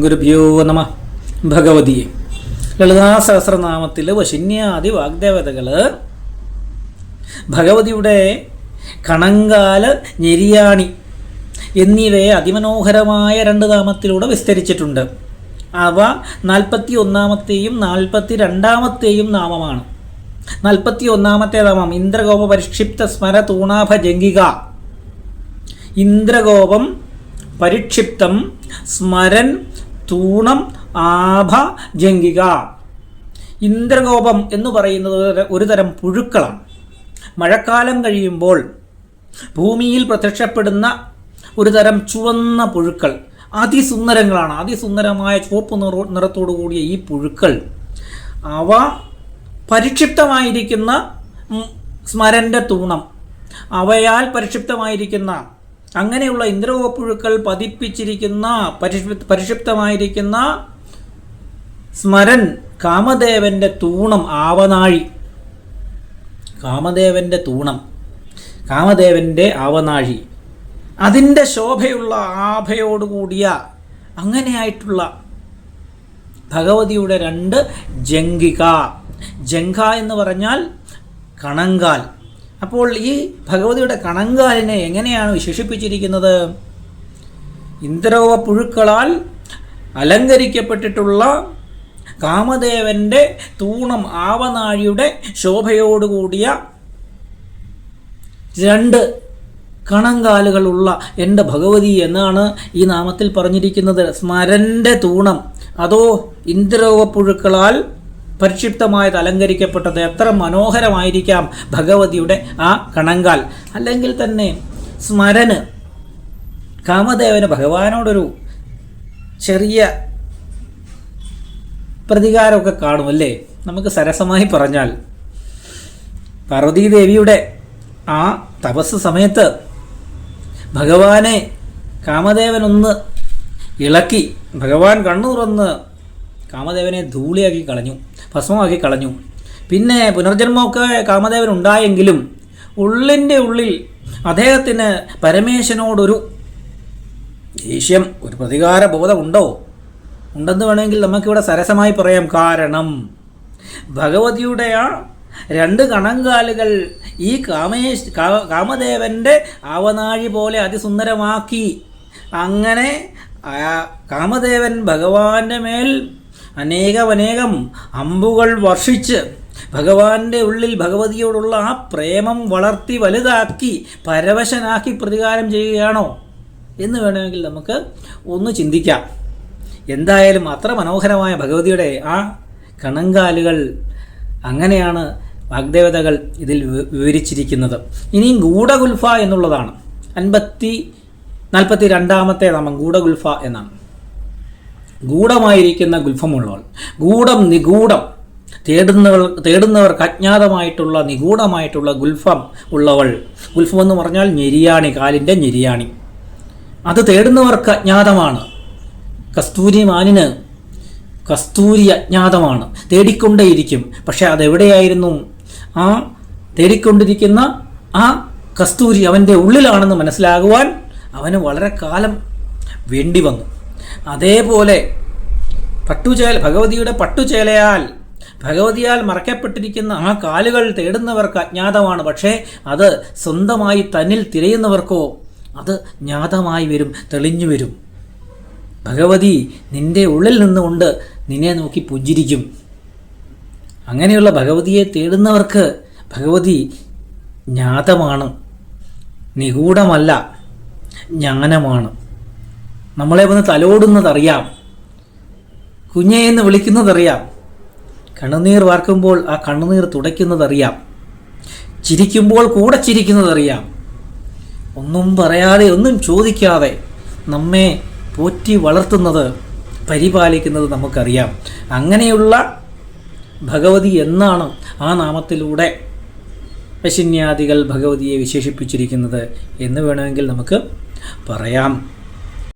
ഗുരുഭ്യോ നമ. ഭഗവതിയെ. ലളിതാ സഹസ്രനാമത്തിൽ വശിന്യാദി വാഗ്ദേവതകൾ ഭഗവതിയുടെ കണങ്കാൽ ഞെരിയാണി എന്നിവയെ അതിമനോഹരമായ രണ്ട് നാമത്തിലൂടെ വിസ്തരിച്ചിട്ടുണ്ട്. അവ നാൽപ്പത്തി ഒന്നാമത്തെയും നാൽപ്പത്തി രണ്ടാമത്തെയും നാമമാണ്. നാൽപ്പത്തി ഒന്നാമത്തെ നാമം ഇന്ദ്രകോപ പരിക്ഷിപ്ത സ്മര തൂണാഭ ജംഗിക. ഇന്ദ്രകോപം പരിക്ഷിപ്തം സ്മരൻ തൂണം ആഭ ജംഗിക. ഇന്ദ്രകോപം എന്ന് പറയുന്നത് ഒരു- തരം പുഴുക്കളാണ് മഴക്കാലം കഴിയുമ്പോൾ ഭൂമിയിൽ പ്രത്യക്ഷപ്പെടുന്ന ഒരു തരം ചുവന്ന പുഴുക്കൾ. അതിസുന്ദരങ്ങളാണ്. അതിസുന്ദരമായ ചുവപ്പ് നിറ നിറത്തോടു കൂടിയ ഈ പുഴുക്കൾ. അവ പരിക്ഷിപ്തമായിരിക്കുന്ന സ്മരന്റെ തൂണം. അവയാൽ പരിക്ഷിപ്തമായിരിക്കുന്ന അങ്ങനെയുള്ള ഇന്ദ്രകോപ്പുഴുക്കൾ പതിപ്പിച്ചിരിക്കുന്ന പരിഷ് പരിഷിപ്തമായിരിക്കുന്ന സ്മരൻ കാമദേവന്റെ തൂണം ആവനാഴി. കാമദേവന്റെ തൂണം. കാമദേവന്റെ ആവനാഴി. അതിന്റെ ശോഭയുള്ള ആഭയോടുകൂടിയ അങ്ങനെയായിട്ടുള്ള ഭഗവതിയുടെ രണ്ട് ജംഗിക. ജംഘ എന്ന് പറഞ്ഞാൽ കണങ്കാൽ. അപ്പോൾ ഈ ഭഗവതിയുടെ കണങ്കാലിനെ എങ്ങനെയാണ് വിശേഷിപ്പിച്ചിരിക്കുന്നത്? ഇന്ദ്രവ പുഴുക്കളാൽ അലങ്കരിക്കപ്പെട്ടിട്ടുള്ള കാമദേവന്റെ തൂണം ആവനാഴിയുടെ ശോഭയോടുകൂടിയ രണ്ട് കണങ്കാലുകളുള്ള എന്റെ ഭഗവതി എന്നാണ് ഈ നാമത്തിൽ പറഞ്ഞിരിക്കുന്നത്. സ്മരന്റെ തൂണം. അതോ ഇന്ദ്രവപുഴുക്കളാൽ പരിക്ഷിപ്തമായത് അലങ്കരിക്കപ്പെട്ടത് എത്ര മനോഹരമായിരിക്കാം ഭഗവതിയുടെ ആ കണങ്കാൽ. അല്ലെങ്കിൽ തന്നെ സ്മരന്. കാമദേവന് ഭഗവാനോടൊരു ചെറിയ പ്രതികാരമൊക്കെ കാണുമല്ലേ? നമുക്ക് സരസമായി പറഞ്ഞാൽ പാർവതീദേവിയുടെ ആ തപസ് സമയത്ത് ഭഗവാനെ കാമദേവനൊന്ന് ഇളക്കി ഭഗവാൻ കണ്ണൂർ തുറന്ന് കാമദേവനെ ധൂളിയാക്കി കളഞ്ഞു ഭസ്മമാക്കി കളഞ്ഞു. പിന്നെ പുനർജന്മമൊക്കെ കാമദേവൻ ഉണ്ടായെങ്കിലും ഉള്ളിന്റെ ഉള്ളിൽ അദ്ദേഹത്തിന് പരമേശ്വരനോടൊരു ദേഷ്യം ഒരു പ്രതികാര ബോധം ഉണ്ടോ ഉണ്ടെന്ന് വേണമെങ്കിൽ നമുക്കിവിടെ സരസമായി പറയാം. കാരണം ഭഗവതിയുടെ ആ രണ്ട് കണങ്കാലുകൾ ഈ കാമേശ് കാ- കാമദേവന്റെ ആവനാഴി പോലെ അതിസുന്ദരമാക്കി. അങ്ങനെ കാമദേവൻ ഭഗവാന്റെ മേൽ അനേകമനേകം അമ്പുകൾ വർഷിച്ച് ഭഗവാന്റെ ഉള്ളിൽ ഭഗവതിയോടുള്ള ആ പ്രേമം വളർത്തി വലുതാക്കി പരവശനാക്കി പ്രതികാരം ചെയ്യുകയാണോ എന്ന് വേണമെങ്കിൽ നമുക്ക് ഒന്ന് ചിന്തിക്കാം. എന്തായാലും അത്ര മനോഹരമായ ഭഗവതിയുടെ ആ കണങ്കാലുകൾ അങ്ങനെയാണ് വാഗ്ദേവതകൾ ഇതിൽ വിവരിച്ചിരിക്കുന്നത്. ഇനിയും ഗൂഢഗുൽഫ എന്നുള്ളതാണ്. അൻപത്തി നാൽപ്പത്തി രണ്ടാമത്തെ നാമം ഗൂഢഗുൽഫ എന്നാണ്. ഗൂഢമായിരിക്കുന്ന ഗുൽഫമുള്ളവൾ. ഗൂഢം നിഗൂഢം. തേടുന്നവർ തേടുന്നവർക്ക് അജ്ഞാതമായിട്ടുള്ള നിഗൂഢമായിട്ടുള്ള ഗുൽഫം ഉള്ളവൾ. ഗുൽഫം എന്ന് പറഞ്ഞാൽ ഞെരിയാണി കാലിന്റെ ഞെരിയാണി. അത് തേടുന്നവർക്ക് അജ്ഞാതമാണ്. കസ്തൂരി മാനിന് കസ്തൂരി അജ്ഞാതമാണ്. തേടിക്കൊണ്ടേയിരിക്കും. പക്ഷെ അതെവിടെയായിരുന്നു? ആ തേടിക്കൊണ്ടിരിക്കുന്ന ആ കസ്തൂരി അവന്റെ ഉള്ളിലാണെന്ന് മനസ്സിലാകുവാൻ അവന് വളരെ കാലം വേണ്ടി വന്നു. അതേപോലെ പട്ടുചേല ഭഗവതിയുടെ പട്ടുചേലയാൽ ഭഗവതിയാൽ മറക്കപ്പെട്ടിരിക്കുന്ന ആ കാലുകൾ തേടുന്നവർക്ക് അജ്ഞാതമാണ്. പക്ഷേ അത് സ്വന്തമായി തന്നിൽ തിരയുന്നവർക്കോ അത് ജ്ഞാതമായി വരും തെളിഞ്ഞു വരും. ഭഗവതി നിന്റെ ഉള്ളിൽ നിന്നുകൊണ്ട് നിന്നെ നോക്കി പുഞ്ചിരിക്കും. അങ്ങനെയുള്ള ഭഗവതിയെ തേടുന്നവർക്ക് ഭഗവതി ജ്ഞാതമാണ് നിഗൂഢമല്ല ജ്ഞാനമാണ്. നമ്മളെ വന്ന് തലോടുന്നതറിയാം. കുഞ്ഞെ എന്ന് വിളിക്കുന്നതറിയാം. കണ്ണുനീർ വാർക്കുമ്പോൾ ആ കണ്ണുനീർ തുടയ്ക്കുന്നതറിയാം. ചിരിക്കുമ്പോൾ കൂടെ ചിരിക്കുന്നതറിയാം. ഒന്നും പറയാതെ ഒന്നും ചോദിക്കാതെ നമ്മെ പോറ്റി വളർത്തുന്നത് പരിപാലിക്കുന്നത് നമുക്കറിയാം. അങ്ങനെയുള്ള ഭഗവതി എന്നാണ് ആ നാമത്തിലൂടെ പശിന്യാദികൾ ഭഗവതിയെ വിശേഷിപ്പിച്ചിരിക്കുന്നത് എന്ന് വേണമെങ്കിൽ നമുക്ക് പറയാം.